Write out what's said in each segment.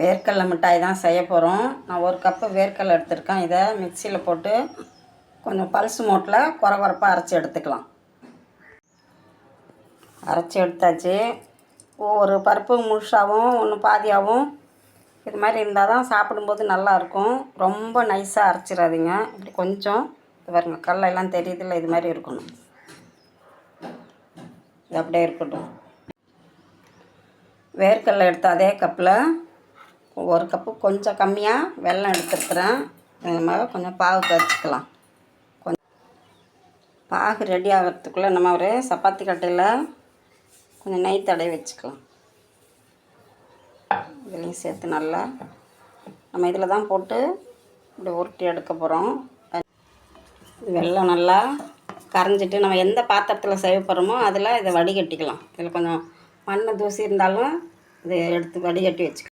வேர்க்கடலை மிட்டாய் தான் செய்ய போகிறோம் நான் ஒரு கப்பு வேர்க்கடலை எடுத்திருக்கேன். இதை மிக்சியில் போட்டு கொஞ்சம் பல்ஸ் மோட்டில் குறை அரைச்சி எடுத்துக்கலாம். அரைச்சி எடுத்தாச்சு. ஒவ்வொரு பருப்பு முழுசாகவும் ஒன்று பாதியாகவும் இது மாதிரி இருந்தால் தான் சாப்பிடும்போது நல்லாயிருக்கும் ரொம்ப நைஸாக அரைச்சிடாதீங்க. இப்படி கொஞ்சம் இது பாருங்க கல்லெல்லாம் எல்லாம் தெரியுதுல்ல இது மாதிரி இருக்கணும். இது அப்படியே இருக்கட்டும். வேர்க்கடலை எடுத்து அதே கப்பில் ஒரு கப்பு கொஞ்சம் கம்மியாக வெல்லம் எடுத்துருக்குறேன். நம்ம கொஞ்சம் பாகு கரைச்சிக்கலாம் கொஞ்சம் பாகு ரெடி ஆகிறதுக்குள்ளே நம்ம ஒரு சப்பாத்தி கட்டையில் கொஞ்சம் நெய் தடவி வச்சுக்கலாம். இதுலேயும் சேர்த்து நல்லா நம்ம இதில் தான் போட்டு இப்படி உருட்டி எடுக்க போகிறோம் வெல்லம் நல்லா கரைஞ்சிட்டு நம்ம எந்த பாத்திரத்தில் செய்ய போகிறோமோ அதில் இதை வடிகட்டிக்கலாம். இதில் கொஞ்சம் மண் தூசி இருந்தாலும் இதை எடுத்து வடிகட்டி வச்சுக்கலாம்.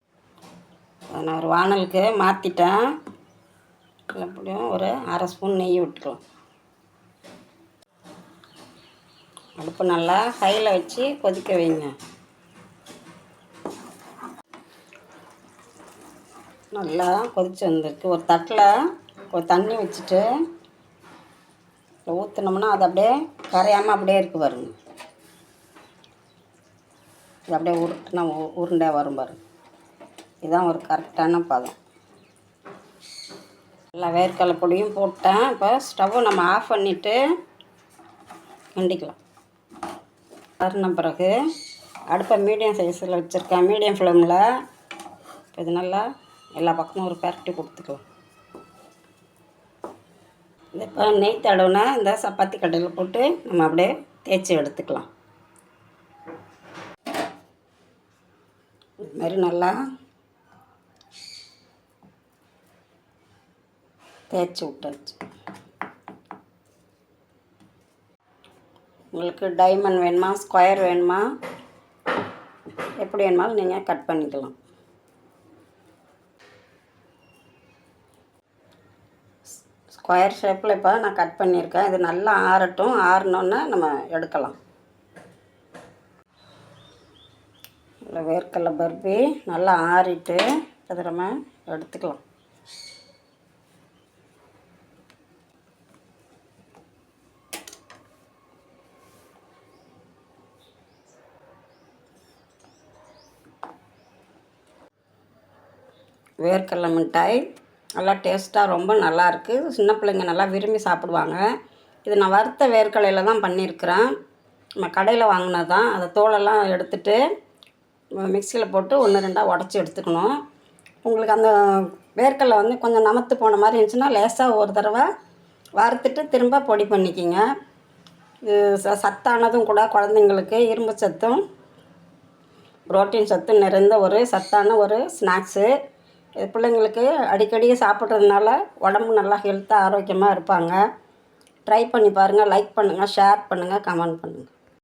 நான் ஒரு வானலுக்கு மாற்றிட்டேன் எப்படியும் ஒரு அரை ஸ்பூன் நெய் விட்டுக்கலாம் அடுப்பு நல்லா ஹையில் வச்சு கொதிக்க வைங்க. நல்லா கொதிச்சு வந்திருக்கு. ஒரு தட்டில் ஒரு தண்ணி வச்சுட்டு ஊற்றினோம்னா அது அப்படியே கரையாமல் அப்படியே இருக்கு பாருங்க. இது அப்படியே உருட்டுனா உ- வரும் பாருங்க. இதுதான் ஒரு கரெக்டான பதம். நல்லா வேர்க்கடலை பொடியும் போட்டேன். இப்போ ஸ்டவ்வை நம்ம ஆஃப் பண்ணிவிட்டு கிண்டிக்கலாம் அருண பிறகு அடுப்பை மீடியம் சைஸில் வச்சுருக்கேன். மீடியம் ஃப்ளேமில். இது நல்லா எல்லா பக்கமும் ஒரு பரட்டி கொடுத்துக்கலாம். இது இப்போ நெய் தடவுனா இந்த சப்பாத்தி கடையில் போட்டு நம்ம அப்படியே தேய்ச்சி எடுத்துக்கலாம். இது மாதிரி நல்லா தேய்ச்சி விட்டாச்சு. உங்களுக்கு டைமண்ட் வேணுமா? ஸ்கொயர் வேணுமா? எப்படி வேணுமாலும் நீங்கள் கட் பண்ணிக்கலாம். ஸ்கொயர் ஷேப்பில் இப்போ நான் கட் பண்ணியிருக்கேன். இது நல்லா ஆறட்டும். ஆறினோன்னே நம்ம எடுக்கலாம். வேர்க்கடலை பர்பி நல்லா ஆறிட்டு அதை நம்ம எடுத்துக்கலாம். வேர்க்கடலை மிட்டாய். நல்லா டேஸ்ட்டாக ரொம்ப நல்லாயிருக்கு சின்ன பிள்ளைங்க நல்லா விரும்பி சாப்பிடுவாங்க. இது நான் வறுத்த வேர்க்கடலையில் தான் பண்ணியிருக்கிறேன் நம்ம கடையில் வாங்கினது தான் அதை தோலெல்லாம் எடுத்துகிட்டு மிக்சியில் போட்டு ஒன்று ரெண்டாக உடச்சி எடுத்துக்கணும். உங்களுக்கு அந்த வேர்க்கடலை வந்து கொஞ்சம் நமத்து போன மாதிரி இருந்துச்சுன்னா லேசாக ஒரு தடவை வறுத்துட்டு திரும்ப பொடி பண்ணிக்கிங்க. இது ச சத்தானதும் கூட குழந்தைங்களுக்கு இரும்பு சத்தும் புரோட்டீன் சத்தும் நிறைந்த ஒரு சத்தான ஒரு ஸ்நாக்ஸு. இது பிள்ளைங்களுக்கு அடிக்கடி சாப்பிட்றதுனால உடம்பு நல்லா ஹெல்த்தாக ஆரோக்கியமாக இருப்பாங்க. ட்ரை பண்ணி பாருங்கள் லைக் பண்ணுங்கள் ஷேர் பண்ணுங்கள் கமெண்ட் பண்ணுங்கள்